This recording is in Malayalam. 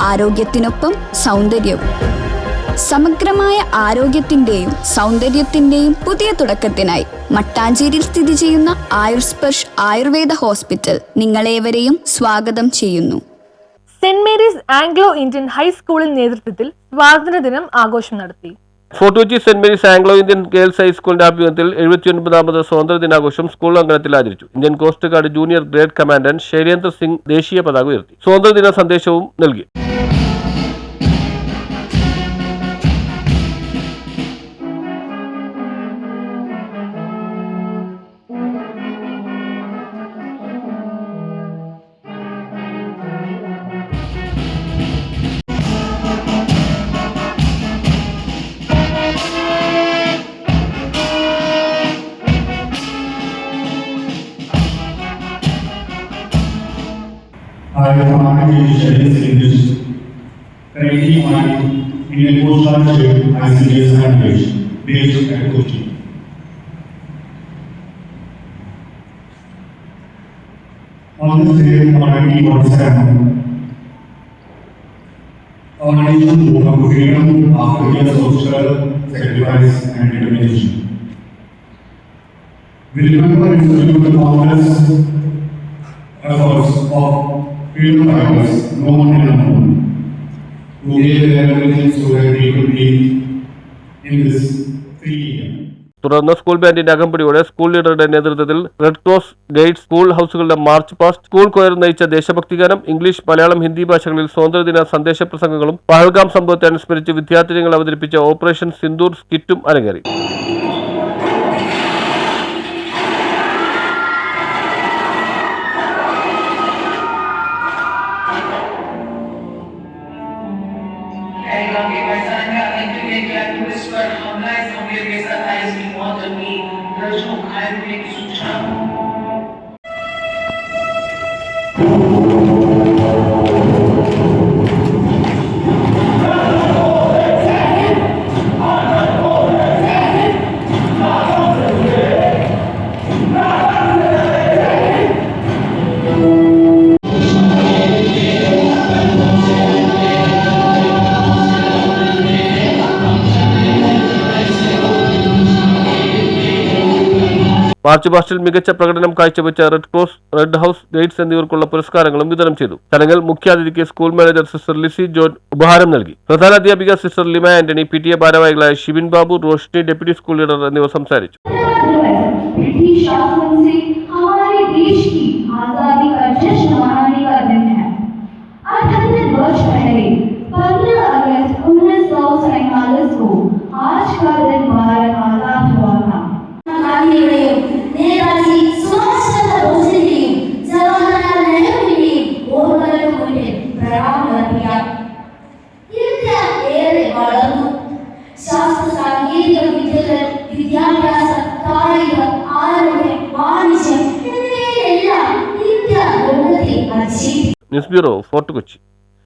ആരോഗ്യത്തിനൊപ്പം സൗന്ദര്യവും. സമഗ്രമായ ആരോഗ്യത്തിന്റെയും സൗന്ദര്യത്തിന്റെയും പുതിയ തുടക്കത്തിനായി മട്ടാഞ്ചേരിയിൽ സ്ഥിതി ചെയ്യുന്ന ആയുർസ്പർഷ് ആയുർവേദ ഹോസ്പിറ്റൽ നിങ്ങളേവരെയും സ്വാഗതം ചെയ്യുന്നു. സെന്റ് മേരീസ് ആംഗ്ലോ ഇന്ത്യൻ ഹൈസ്കൂളിൽ നേതൃത്വത്തിൽ സ്വാതന്ത്ര്യദിനം ആഘോഷം നടത്തി. Fort Kochi Saint Mary's Anglo Indian Girls ഹൈസ്കൂളിന്റെ ആഭിമുഖ്യത്തിൽ എഴുപത്തിയൊൻപതാമത് സ്വാതന്ത്ര്യ ദിനാഘോഷം സ്കൂൾ അങ്കണത്തിൽ ആചരിച്ചു. Indian coast guard junior grade commandant Shailendra Singh ദേശീയ പതാക ഉയർത്തി. സ്വാതന്ത്ര്യ ദിന സന്ദേശവും നൽകി. Currently on Indian Coast Guard ICS based. On this day, on 1947, our nation to sacrifice, and determination. Remember efforts of freedom fighters, known and unknown, who gave their everything so that we could be in this free year. തുടർന്ന് സ്കൂൾ ബാൻഡിന്റെ അകമ്പടിയോടെ സ്കൂൾ ലീഡറുടെ നേതൃത്വത്തിൽ റെഡ് ക്രോസ് ഗൈഡ് സ്കൂൾ ഹൗസുകളുടെ മാർച്ച് പാസ്റ്റ് സ്കൂൾ കൊയർ നയിച്ച ദേശഭക്തി ഗാനം ഇംഗ്ലീഷ് മലയാളം ഹിന്ദി ഭാഷകളിൽ സ്വാതന്ത്ര്യദിന സന്ദേശ പ്രസംഗങ്ങളും പഹൽഗാം സംഭവത്തെ അനുസ്മരിച്ച് വിദ്യാർത്ഥിനികൾ അവതരിപ്പിച്ച ഓപ്പറേഷൻ സിന്ദൂർ സ്കിറ്റും അരങ്ങേറി गंगा इस मुंगेर के साथ आई इसकी बहुत जल्दी दर्शन खाए पीने की सूचना മാർച്ച് പാസ്റ്റിൽ മികച്ച പ്രകടനം കാഴ്ചവെച്ച red cross red house guides എന്നിവർക്കുള്ള പുരസ്കാരങ്ങളും വിതരണം ചെയ്തു ചടങ്ങിൽ മുഖ്യാതിഥിക്ക് school manager sister Lizy John ഉപഹാരം നൽകി പ്രധാനാധ്യാപിക sister Lima Antony P T A ഭാരവാഹികളായ Shibin Babu Roshni deputy school leader എന്നിവർ സംസാരിച്ചു ब्रिटिश शासन से हमारे देश की आजादी का जश्न मनाने വിദ്യകൾ വിദ്യാഭ്യാസം കായികം ആരോഗ്യം വാണിജ്യം എന്നിവയിലെല്ലാം ഇന്ത്യ ലോകത്തെ ന്യൂസ് ബ്യൂറോ ഫോർട്ട് കൊച്ചി.